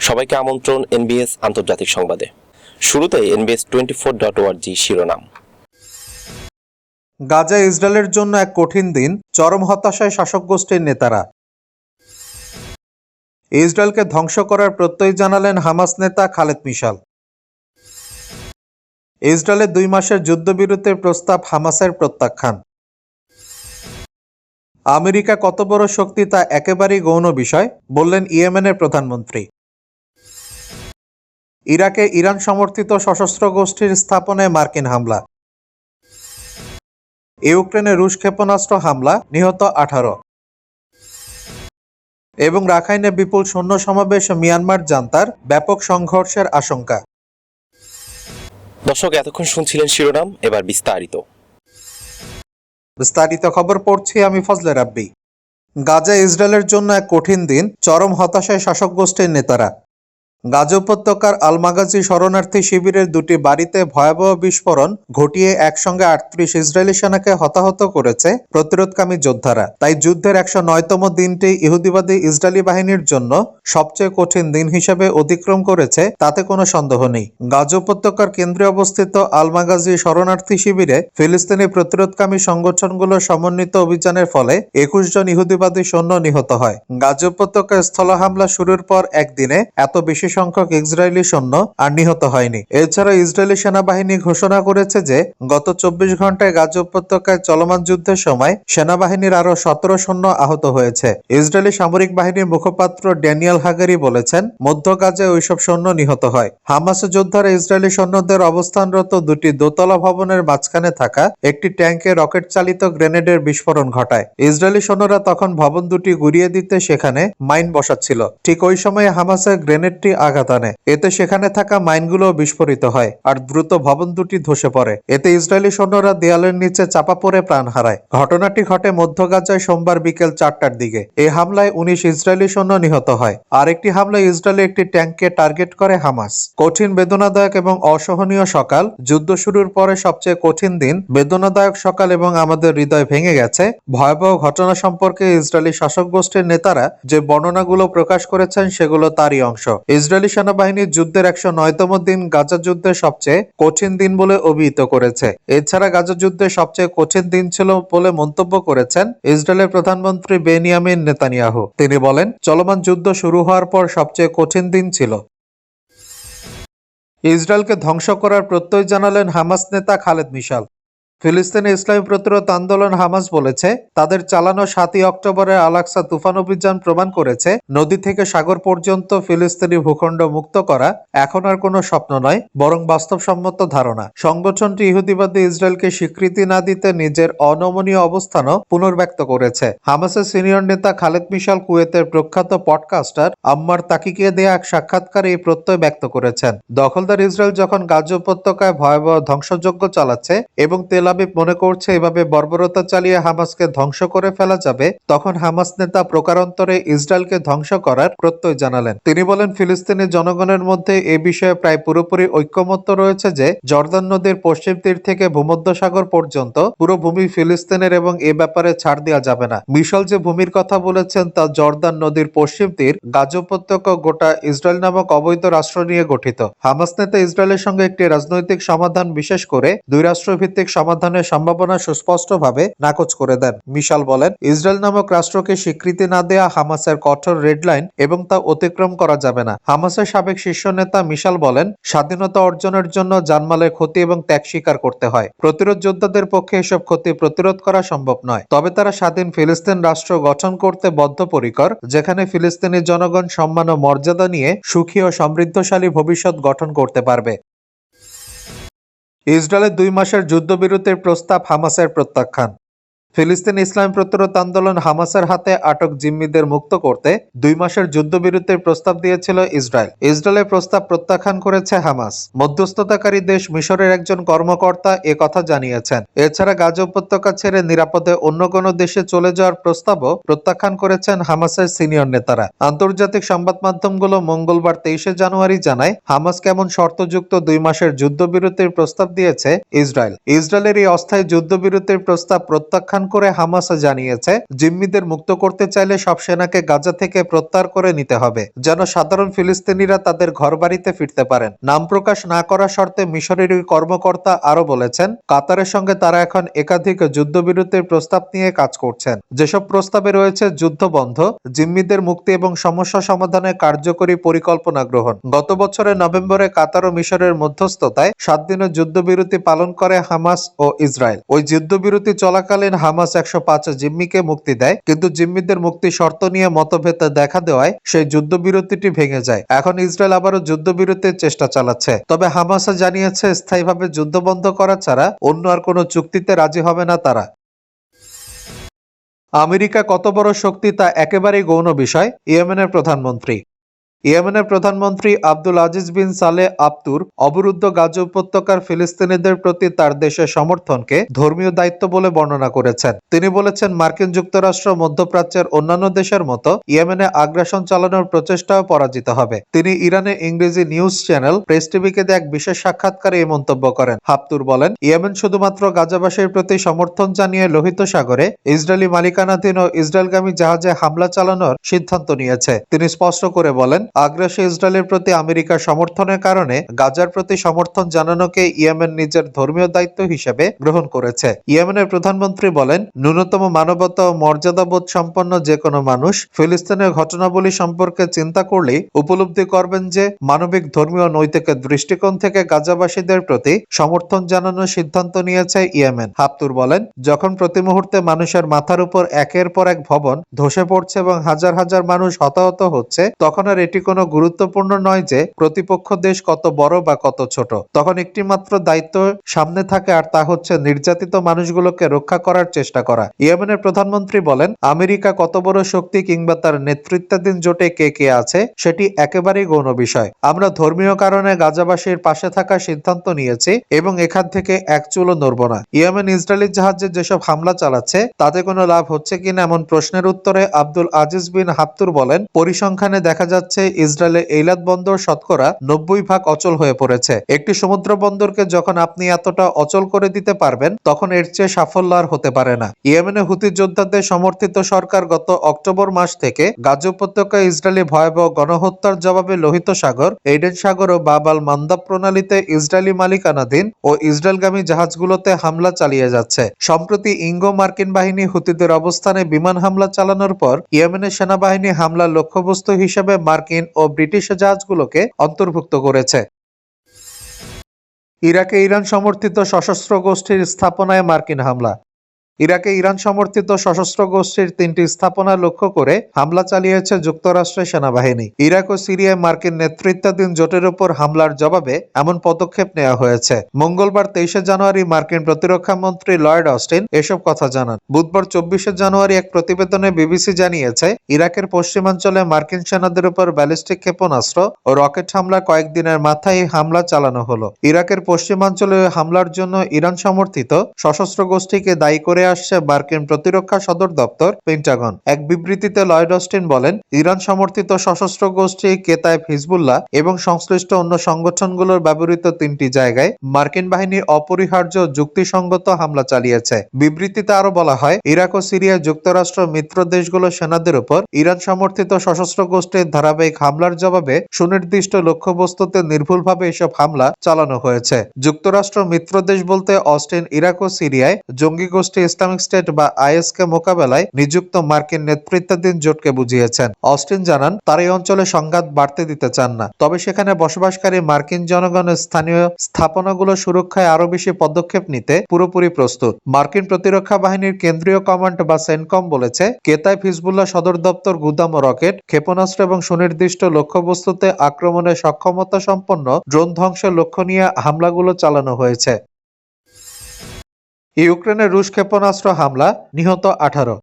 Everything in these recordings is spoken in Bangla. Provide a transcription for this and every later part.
সবাইকে আমন্ত্রণ এনবিএস আন্তর্জাতিক সংবাদে। শুরুতে এনবিএস টোয়েন্টি ফোর ডট ওয়ার্জি শিরোনাম। গাজা ইসরায়েলের জন্য এক কঠিন দিন, চরম হতাশায় শাসক গোষ্ঠীর নেতারা। ইসরায়েলকে ধ্বংস করার প্রত্যয় জানালেন হামাস নেতা খালেদ মিশাল। ইসরায়েলের দুই মাসের যুদ্ধবিরতির প্রস্তাব হামাসের প্রত্যাখ্যান। আমেরিকা কত বড় শক্তি তা একেবারেই গৌণ বিষয়, বললেন ইয়েমেনের প্রধানমন্ত্রী। ইরাকে ইরান সমর্থিত সশস্ত্র গোষ্ঠীর স্থাপনে মার্কিন হামলা। ইউক্রেনে রুশ ক্ষেপণাস্ত্র হামলা নিহত আঠারো। এবং রাখাইনে বিপুল সৈন্য সমাবেশ মিয়ানমার জান্তার ব্যাপক সংঘর্ষের আশঙ্কা। দর্শক এতক্ষণ শুনছিলেন শিরোনাম এবার বিস্তারিত। বিস্তারিত খবর পড়ছি আমি ফজলে রাব্বি। গাজা ইসরায়েলের জন্য এক কঠিন দিন চরম হতাশায় শাসক গোষ্ঠীর নেতারা। গাজা উপত্যকার আলমাগাজি শরণার্থী শিবিরের দুটি বাড়িতে ভয়াবহ বিস্ফোরণ ঘটিয়ে একসঙ্গে আটত্রিশ ইসরায়েলি সেনাকে হতাহত করেছে প্রতিরোধকামী যোদ্ধারা। তাই যুদ্ধের একশো নয়তম দিনটি ইহুদিবাদী ইসরায়েলি বাহিনীর জন্য সবচেয়ে কঠিন দিন হিসেবে অতিক্রম করেছে, তাতে কোনো সন্দেহ নেই। গাজা উপত্যকার কেন্দ্রে অবস্থিত আলমাগাজি শরণার্থী শিবিরে ফিলিস্তিনি প্রতিরোধকামী সংগঠনগুলোর সমন্বিত অভিযানের ফলে একুশ জন ইহুদিবাদী সৈন্য নিহত হয়। গাজা উপত্যকায় স্থল হামলা শুরুর পর একদিনে এত বেশি সংখ্যক ইসরায়েলি সৈন্য আর নিহত হয়নি। এছাড়া ইসরায়েলি সেনাবাহিনী ঘোষণা করেছে যে, গত চব্বিশ ঘন্টায় গাজা উপত্যকায় চলমান যুদ্ধের সময় সেনাবাহিনীর আরও সতেরো সৈন্য আহত হয়েছে। ইসরায়েলি সামরিক বাহিনীর মুখপাত্র ড্যানিয়েল হাগারি বলেছেন, মধ্য গাজায় ওইসব সৈন্য নিহত হয়। হামাস যোদ্ধারা ইসরায়েলি সৈন্যদের অবস্থানরত দুটি দোতলা ভবনের মাঝখানে থাকা একটি ট্যাঙ্কে রকেট চালিত গ্রেনেডের বিস্ফোরণ ঘটায়। ইসরায়েলি সৈন্যরা তখন ভবন দুটি গুড়িয়ে দিতে সেখানে মাইন বসাচ্ছিল। ঠিক ওই সময়ে হামাসের গ্রেনেডটি আঘাত আনে। এতে সেখানে থাকা মাইনগুলো বিস্ফোরিত হয় আর দ্রুত ভবন দুটি ধসে পড়ে। এতে ইসরায়েলি সৈন্যরা দেয়ালের নিচে চাপা পড়ে প্রাণ হারায়। ঘটনাটি ঘটে মধ্য গাজায় সোমবার বিকেল চারটার দিকে। এই হামলায় উনিশ ইসরায়েলি সৈন্য নিহত হয়। আরেকটি হামলায় ইসরায়েলে একটি ট্যাঙ্ককে টার্গেট করে হামাস। কঠিন বেদনাদায়ক এবং অসহনীয় সকাল। যুদ্ধ শুরুর পরে সবচেয়ে কঠিন দিন। বেদনাদায়ক সকাল এবং আমাদের হৃদয় ভেঙে গেছে। ভয়াবহ ঘটনা সম্পর্কে ইসরায়েলি শাসক গোষ্ঠীর নেতারা যে বর্ণনাগুলো প্রকাশ করেছেন সেগুলো তারই অংশ। ইসরায়েলি সেনাবাহিনীর যুদ্ধের একশো নয়তম দিন গাজা যুদ্ধের সবচেয়ে কঠিন দিন বলে অভিহিত করেছে। এছাড়া গাজা যুদ্ধের সবচেয়ে কঠিন দিন ছিল বলে মন্তব্য করেছেন ইসরায়েলের প্রধানমন্ত্রী বেনিয়ামিন নেতানিয়াহু। তিনি বলেন, চলমান যুদ্ধ শুরু হওয়ার পর সবচেয়ে কঠিন দিন ছিল। ইসরায়েলকে ধ্বংস করার প্রত্যয় জানালেন হামাস নেতা খালেদ মিশাল। ফিলিস্তিনি ইসলামী প্রতিরোধ আন্দোলন হামাস বলেছে, তাদের চালানো সাতই অক্টোবরের আলাক্সা তুফান অভিযান প্রমাণ করেছে, নদী থেকে সাগর পর্যন্ত ফিলিস্তিনি ভূখণ্ড মুক্ত করা এখন আর কোনো স্বপ্ন নয়, বরং বাস্তবসম্মত ধারণা। সংগঠনটি ইহুদিবাদী ইসরায়েলকে স্বীকৃতি না দিতে নিজের অনমনীয় অবস্থানও পুনর্ব্যক্ত করেছে। হামাসের সিনিয়র নেতা খালেদ মিশাল কুয়েতের প্রখ্যাত পডকাস্টার আম্মার তাকিকে দেয়া এক সাক্ষাৎকারে এই প্রত্যয় ব্যক্ত করেছেন। দখলদার ইসরায়েল যখন গাজ উপত্যকায় ভয়াবহ ধ্বংসযজ্ঞ চালাচ্ছে এবং তেল আবিব মনে করছে, এভাবে বর্বরতা চালিয়ে হামাসকে ধ্বংস করে ফেলা যাবে, তখন হামাস নেতা প্রকারান্তরে ইসরায়েলকে ধ্বংস করার প্রত্যয় জানালেন। তিনি বলেন, ফিলিস্তিনি জনগণের মধ্যে এ বিষয়ে প্রায় পুরোপুরি ঐক্যমত্য রয়েছে যে, জর্দান নদীর পশ্চিম তীর থেকে ভূমধ্যসাগর পর্যন্ত পুরো ভূমি ফিলিস্তিনের এবং এ ব্যাপারে ছাড় দেওয়া যাবে না। মিশল যে ভূমির কথা বলেছেন, তা জর্দান নদীর পশ্চিম তীর গাজ উপত্যকা গোটা ইসরায়েল নামক অবৈধ রাষ্ট্র নিয়ে গঠিত। হামাস নেতা ইসরায়েলের সঙ্গে একটি রাজনৈতিক সমাধান বিশেষ করে দুই রাষ্ট্রভিত্তিক সমাধানের সম্ভাবনা সুস্পষ্টভাবে নাকচ করে দেন। মিশাল বলেন, ইসরায়েল নামক রাষ্ট্রকে স্বীকৃতি না দেয়া হামাসের কঠোর রেডলাইন এবং তা অতিক্রম করা যাবে না। হামাসের সাবেক শীর্ষ নেতা মিশাল বলেন, স্বাধীনতা অর্জনের জন্য জানমালের ক্ষতি এবং ত্যাগ স্বীকার করতে হয়। প্রতিরোধ যোদ্ধাদের পক্ষে এসব ক্ষতি প্রতিরোধ করা সম্ভব নয়। তবে তারা স্বাধীন ফিলিস্তিন রাষ্ট্র গঠন করতে বদ্ধপরিকর, যেখানে ফিলিস্তিনি জনগণ সম্মান ও মর্যাদা নিয়ে সুখী ও সমৃদ্ধশালী ভবিষ্যৎ গঠন করতে পারবে। ইসরায়েলের দুই মাসের যুদ্ধবিরতির প্রস্তাব হামাসের প্রত্যাখ্যান। ফিলিস্তিন ইসলাম প্রতিরোধ আন্দোলন হামাসের হাতে আটক জিম্মিদের মুক্ত করতে দুই মাসের যুদ্ধবিরতির প্রস্তাব দিয়েছিল ইসরায়েল। ইসরায়েলের প্রস্তাব প্রত্যাখ্যান করেছে হামাস। মধ্যস্থতাকারী দেশ মিশরের একজন কর্মকর্তা এ কথা জানিয়েছেন। এছাড়া গাজা উপত্যকা ছেড়ে নিরাপদে অন্য কোনো দেশে চলে যাওয়ার প্রস্তাবও প্রত্যাখ্যান করেছেন হামাসের সিনিয়র নেতারা। আন্তর্জাতিক সংবাদ মাধ্যমগুলো মঙ্গলবার তেইশে জানুয়ারি জানায়, হামাস কেমন শর্তযুক্ত দুই মাসের যুদ্ধবিরতির প্রস্তাব দিয়েছে ইসরায়েল। ইসরায়েলের এই অস্থায়ী যুদ্ধবিরতির প্রস্তাব প্রত্যাখ্যান প্রত্যাখ্যান করে হামাস জানিয়েছে, জিম্মিদের মুক্ত করতে চাইলে সব সেনাকে গাজা থেকে প্রত্যাহার করে নিতে হবে, যেন সাধারণ ফিলিস্তিনিরা তাদের ঘরবাড়িতে ফিরতে পারেন। নাম প্রকাশ না করার শর্তে মিশরের ওই কর্মকর্তা আরও বলেছেন, কাতারের সঙ্গে তারা এখন একাধিক যুদ্ধবিরতির প্রস্তাব নিয়ে কাজ করছেন। যেসব প্রস্তাবে রয়েছে, যুদ্ধ বন্ধ, জিম্মিদের মুক্তি এবং সমস্যা সমাধানে কার্যকরী পরিকল্পনা গ্রহণ। গত বছরের নভেম্বরে কাতার ও মিশরের মধ্যস্থতায় সাত দিনের যুদ্ধবিরতি পালন করে হামাস ও ইসরায়েল। ওই যুদ্ধবিরতি চলাকালীন হামাস একশো পাঁচ জিম্মিকে মুক্তি দেয়। কিন্তু জিম্মিদের মুক্তি শর্ত নিয়ে মতভেদ দেখা দেওয়ায় সেই যুদ্ধবিরতিটি ভেঙে যায়। এখন ইসরায়েল আবারও যুদ্ধবিরতির চেষ্টা চালাচ্ছে। তবে হামাস জানিয়েছে, স্থায়ীভাবে যুদ্ধ বন্ধ করা ছাড়া অন্য আর কোনো চুক্তিতে রাজি হবে না তারা। আমেরিকা কত বড় শক্তি তা একেবারেই গৌণ বিষয়। ইয়েমেনের প্রধানমন্ত্রী। ইয়েমেনের প্রধানমন্ত্রী আব্দুল আজিজ বিন সালে আবতুর অবরুদ্ধ গাজা উপত্যকার ফিলিস্তিনিদের প্রতি তার দেশের সমর্থনকে ধর্মীয় দায়িত্ব বলে বর্ণনা করেছেন। তিনি বলেছেন, মার্কিন যুক্তরাষ্ট্র, মধ্যপ্রাচ্যের অন্যান্য দেশের মতো ইয়েমেনে আগ্রাসন চালানোর প্রচেষ্টাও পরাজিত হবে। তিনি ইরানে ইংরেজি নিউজ চ্যানেল প্রেস টিভিকে এক বিশেষ সাক্ষাৎকারে এই মন্তব্য করেন। হাফতুর বলেন, ইয়েমেন শুধুমাত্র গাজাবাসীর প্রতি সমর্থন জানিয়ে লোহিত সাগরে ইসরায়েলি মালিকানাধীন ও ইসরায়েলগামী জাহাজে হামলা চালানোর সিদ্ধান্ত নিয়েছে। তিনি স্পষ্ট করে বলেন আগ্রাসী ইসরায়েলের প্রতি আমেরিকার সমর্থনের কারণে গাজার প্রতি সমর্থন জানানোকে ইয়েমেন নিজের ধর্মীয় দায়িত্ব হিসেবে গ্রহণ করেছে। ইয়েমেনের প্রধানমন্ত্রী বলেন, ন্যূনতম মানবতা ও মর্যাদাবোধ সম্পন্ন যে কোনো মানুষ ফিলিস্তিনের ঘটনাবলী সম্পর্কে চিন্তা করলেই উপলব্ধি করবেন যে মানবিক, ধর্মীয় নৈতিক দৃষ্টিকোণ থেকে গাজাবাসীদের প্রতি সমর্থন জানানোর সিদ্ধান্ত নিয়েছে ইয়েমেন। হাফতুর বলেন, যখন প্রতি মুহূর্তে মানুষের মাথার উপর একের পর এক ভবন ধসে পড়ছে এবং হাজার হাজার মানুষ হতাহত হচ্ছে, তখন আর এটি কোনো গুরুত্বপূর্ণ নয় যে প্রতিপক্ষ দেশ কত বড় বা কত ছোট। তখন একটি মাত্র দায়িত্ব সামনে থাকে আর তা হচ্ছে নির্যাতিত মানুষগুলোকে রক্ষা করার চেষ্টা করা। ইয়েমেনের প্রধানমন্ত্রী বলেন, আমেরিকা কত বড় শক্তি কিংবা তার নেতৃত্বাধীন জোটে কে কে আছে, সেটি একেবারেই গৌণ বিষয়। আমরা ধর্মীয় কারণে গাজাবাসীর পাশে থাকার সিদ্ধান্ত নিয়েছি এবং এখান থেকে এক চুলও নড়ব না। ইয়েমেন ইসরায়েলি জাহাজে যেসব হামলা চালাচ্ছে, তাতে কোনো লাভ হচ্ছে কিনা এমন প্রশ্নের উত্তরে আব্দুল আজিজ বিন হাত্তুর বলেন, পরিসংখ্যানে দেখা যাচ্ছে ইসরায়েলের এইলাত বন্দর শতকরা নব্বই ভাগ অচল হয়ে পড়েছে। একটি সমুদ্র বন্দরকে যখন আপনি এতটা অচল করে দিতে পারবেন, তখন এর চেয়ে সাফল্য আর হতে পারে না। ইয়েমেনে হুতি যোদ্ধাদের সমর্থিত সরকার গত অক্টোবর মাস থেকে গাজা উপত্যকায় ইসরায়েলি ভয়াবহ গণহত্যার জবাবে লোহিত সাগর এইডেন সাগর ও বাবাল মান্দাব প্রণালীতে ইসরায়েলি মালিকানাধীন ও ইসরায়েলগামী জাহাজগুলোতে হামলা চালিয়ে যাচ্ছে। সম্প্রতি ইঙ্গো মার্কিন বাহিনী হুতিদের অবস্থানে বিমান হামলা চালানোর পর ইয়েমেনের সেনাবাহিনী হামলার লক্ষ্যবস্তু হিসেবে মার্কিন ও ব্রিটিশ জাহাজগুলোকে অন্তর্ভুক্ত করেছে। ইরাকে ইরান সমর্থিত সশস্ত্র গোষ্ঠীর স্থাপনায় মার্কিন হামলা। ইরাকে ইরান সমর্থিত সশস্ত্র গোষ্ঠীর তিনটি স্থাপনা লক্ষ্য করে হামলা চালিয়েছে যুক্তরাষ্ট্রের সেনাবাহিনী। ইরাক ও সিরিয়ায় মার্কিন নেতৃত্বাধীন জোটের উপর হামলার জবাবে এমন পদক্ষেপ নেওয়া হয়েছে। মঙ্গলবার তেইশে জানুয়ারি মার্কিন প্রতিরক্ষা মন্ত্রী লয়েড অস্টিন এসব কথা জানান। বুধবার চব্বিশে জানুয়ারি এক প্রতিবেদনে বিবিসি জানিয়েছে, ইরাকের পশ্চিমাঞ্চলে মার্কিন সেনাদের উপর ব্যালিস্টিক ক্ষেপণাস্ত্র ও রকেট হামলা কয়েকদিনের মাথায় হামলা চালানো হলো। ইরাকের পশ্চিমাঞ্চলে হামলার জন্য ইরান সমর্থিত সশস্ত্র গোষ্ঠীকে দায়ী করে আসছে মার্কিন প্রতিরক্ষা সদর দপ্তর, পেন্টাগন। এক বিবৃতিতে লয়েড অস্টিন বলেন, ইরান সমর্থিত সশস্ত্র গোষ্ঠী কেতায়েব হিজবুল্লাহ এবং সংশ্লিষ্ট অন্য সংগঠনগুলোর ব্যবহৃত তিনটি জায়গায় মার্কিন বাহিনী অপরিহার্য যুক্তিসঙ্গত হামলা চালিয়েছে। বিবৃতিতে আরও বলা হয়, ইরাক ও সিরিয়া যুক্তরাষ্ট্র মিত্র দেশগুলোর সেনাদের উপর ইরান সমর্থিত সশস্ত্র গোষ্ঠীর ধারাবাহিক হামলার জবাবে সুনির্দিষ্ট লক্ষ্যবস্তুতে নির্ভুলভাবে এসব হামলা চালানো হয়েছে। যুক্তরাষ্ট্র মিত্র দেশ বলতে অস্টিন ইরাক ও সিরিয়ায় জঙ্গি গোষ্ঠী ইসলামিক স্টেট বা আইএস কে মোকাবেলায় নিযুক্ত মার্কিন নেতৃত্বাধীন জোটকে বুঝিয়েছেন। অস্টিন জানান, তার এই অঞ্চলে সংঘাত বাড়তে দিতে চান না। তবে সেখানে বসবাসকারী মার্কিন জনগণের স্থানীয় স্থাপনাগুলো সুরক্ষায় আরও বেশি পদক্ষেপ নিতে পুরোপুরি প্রস্তুত। মার্কিন প্রতিরক্ষা বাহিনীর কেন্দ্রীয় কমান্ড বা সেনকম বলেছে, কেতায় হিজবুল্লাহ সদর দপ্তর গুদাম ও রকেট, ক্ষেপণাস্ত্র এবং সুনির্দিষ্ট লক্ষ্যবস্তুতে আক্রমণের সক্ষমতা সম্পন্ন ড্রোন ধ্বংসের লক্ষ্য নিয়ে হামলাগুলো চালানো হয়েছে। ইউক্রেনের রুশ ক্ষেপণাস্ত্র হামলা নিহত আঠারো।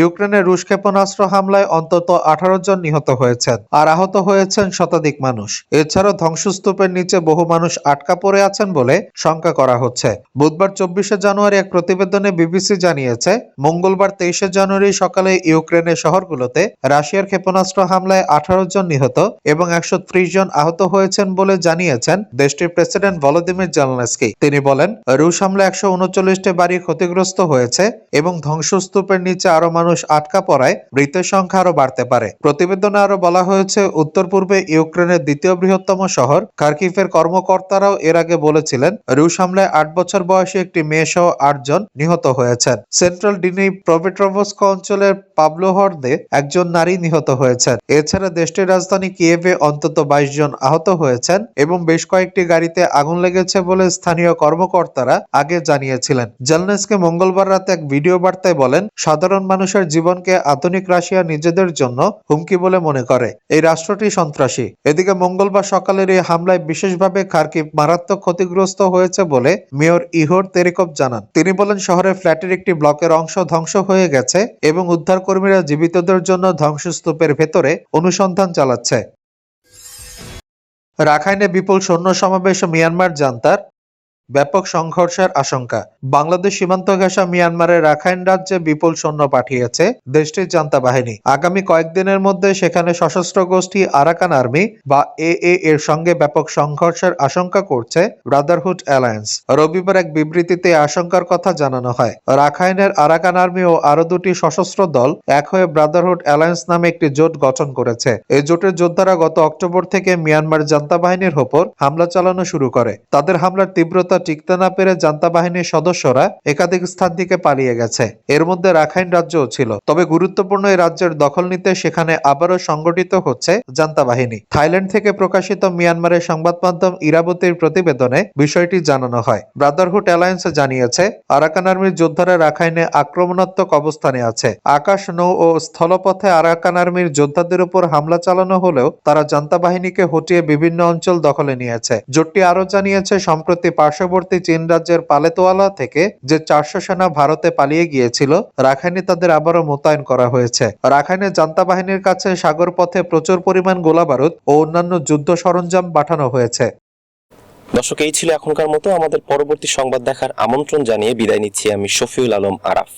ইউক্রেনে রুশ ক্ষেপণাস্ত্র হামলায় অন্তত আঠারো জন নিহত হয়েছেন আর আহত হয়েছেন শতাধিক মানুষ। এছাড়াও ধ্বংসস্তূপের নিচে বহু মানুষ আটকা পড়ে আছেন বলে শঙ্কা করা হচ্ছে। বুধবার চব্বিশে জানুয়ারি এক প্রতিবেদনে বিবিসি জানিয়েছে, মঙ্গলবার তেইশে জানুয়ারি সকালে ইউক্রেনের শহরগুলোতে রাশিয়ার ক্ষেপণাস্ত্র হামলায় আঠারো জন নিহত এবং একশো ত্রিশ জন আহত হয়েছেন বলে জানিয়েছেন দেশটির প্রেসিডেন্ট ভলোদিমির জেলনেস্কি। তিনি বলেন, রুশ হামলা একশো উনচল্লিশটি বাড়ি ক্ষতিগ্রস্ত হয়েছে এবং ধ্বংসস্তূপের নিচে আরও মানুষ আটকা পড়ায়, মৃতের সংখ্যা আরও বাড়তে পারে। প্রতিবেদনে আরও বলা হয়েছে, উত্তর পূর্বে ইউক্রেনের দ্বিতীয় বৃহত্তম শহর খার্কিফের কর্মকর্তারাও এর আগে বলেছিলেন, রুশ হামলায় আট বছর বয়সী একটি মেয়ে সহ আটজন নিহত হয়েছেন। সেন্ট্রাল ডিনি প্রভেট্রভস্ক অঞ্চলের পাবলোহর্দে একজন নারী নিহত হয়েছেন। এছাড়া দেশটির রাজধানী কিয়েভে অন্তত বাইশ জন আহত হয়েছেন এবং বেশ কয়েকটি গাড়িতে আগুন লেগেছে বলে স্থানীয় কর্মকর্তারা আগে জানিয়েছিলেন। জেলনেসকে মঙ্গলবার রাতে এক ভিডিও বার্তায় বলেন, সাধারণ মানুষের জীবনকে আধুনিক রাশিয়া নিজেদের জন্য হুমকি বলে মনে করে। এই রাষ্ট্রটি সন্ত্রাসী। এদিকে মঙ্গলবার সকালের এই হামলায় বিশেষভাবে খার্কিভ মারাত্মক ক্ষতিগ্রস্ত হয়েছে বলে মেয়র ইহোর তেরিকভ জানান। তিনি বলেন, শহরের ফ্ল্যাটের একটি ব্লকের অংশ ধ্বংস হয়ে গেছে এবং উদ্ধারকর্মীরা জীবিতদের জন্য ধ্বংসস্তূপের ভেতরে অনুসন্ধান চালাচ্ছে। রাখাইনে বিপুল সৈন্য সমাবেশ মিয়ানমার জান্তার ব্যাপক সংঘর্ষের আশঙ্কা। বাংলাদেশ সীমান্ত ঘেঁষা মিয়ানমারের রাখাইন রাজ্যে বিপুল সৈন্য পাঠিয়েছে দেশটির জান্তা বাহিনী। আগামী কয়েকদিনের মধ্যে সেখানে সশস্ত্র গোষ্ঠী আরাকান আর্মি বা এ এর সঙ্গে ব্যাপক সংঘর্ষের আশঙ্কা করছে ব্রাদারহুড অ্যালায়েন্স। রবিবার এক বিবৃতিতে আশঙ্কার কথা জানানো হয়। রাখাইনের আরাকান আর্মি ও আরও দুটি সশস্ত্র দল এক হয়ে ব্রাদারহুড অ্যালায়েন্স নামে একটি জোট গঠন করেছে। এই জোটের যোদ্ধারা গত অক্টোবর থেকে মিয়ানমার জান্তা বাহিনীর ওপর হামলা চালানো শুরু করে। তাদের হামলার তীব্রতা টিকতে না পেরে জান্তা বাহিনীর সদস্যরা একাধিক স্থান থেকে পালিয়ে গেছে। এর মধ্যে রাখাইন রাজ্যও ছিল। তবে গুরুত্বপূর্ণ এই রাজ্যের দখল নিতে সেখানে আবারও সংগঠিত হচ্ছে জান্তা বাহিনী। থাইল্যান্ড থেকে প্রকাশিত মিয়ানমারের সংবাদ মাধ্যম ইরাবতীর প্রতিবেদনে বিষয়টি জানানো হয়। ব্রাদারহুড অ্যালায়েন্স জানিয়েছে, আরাকান আর্মির যোদ্ধারা রাখাইনে আক্রমণাত্মক অবস্থানে আছে। আকাশ, নৌ ও স্থলপথে আরাকান আর্মির যোদ্ধাদের উপর হামলা চালানো হলেও তারা জান্তা বাহিনীকে হটিয়ে বিভিন্ন অঞ্চল দখলে নিয়েছে। জোটটি আরও জানিয়েছে, সম্প্রতি পার্শ্ববর্তী চীন রাজ্যের পালেতোয়ালা থেকে যে চারশো সেনা ভারতে পালিয়ে গিয়েছিল, রাখাইনে তাদের আবারও মোতায়েন করা হয়েছে। রাখাইনে জান্তা বাহিনীর কাছে সাগর পথে প্রচুর পরিমাণ গোলাবারুদ ও অন্যান্য যুদ্ধ সরঞ্জাম পাঠানো হয়েছে। দর্শক, এই ছিল এখনকার মতো। আমাদের পরবর্তী সংবাদ দেখার আমন্ত্রণ জানিয়ে বিদায় নিচ্ছি আমি শফিউল আলম আরাফ।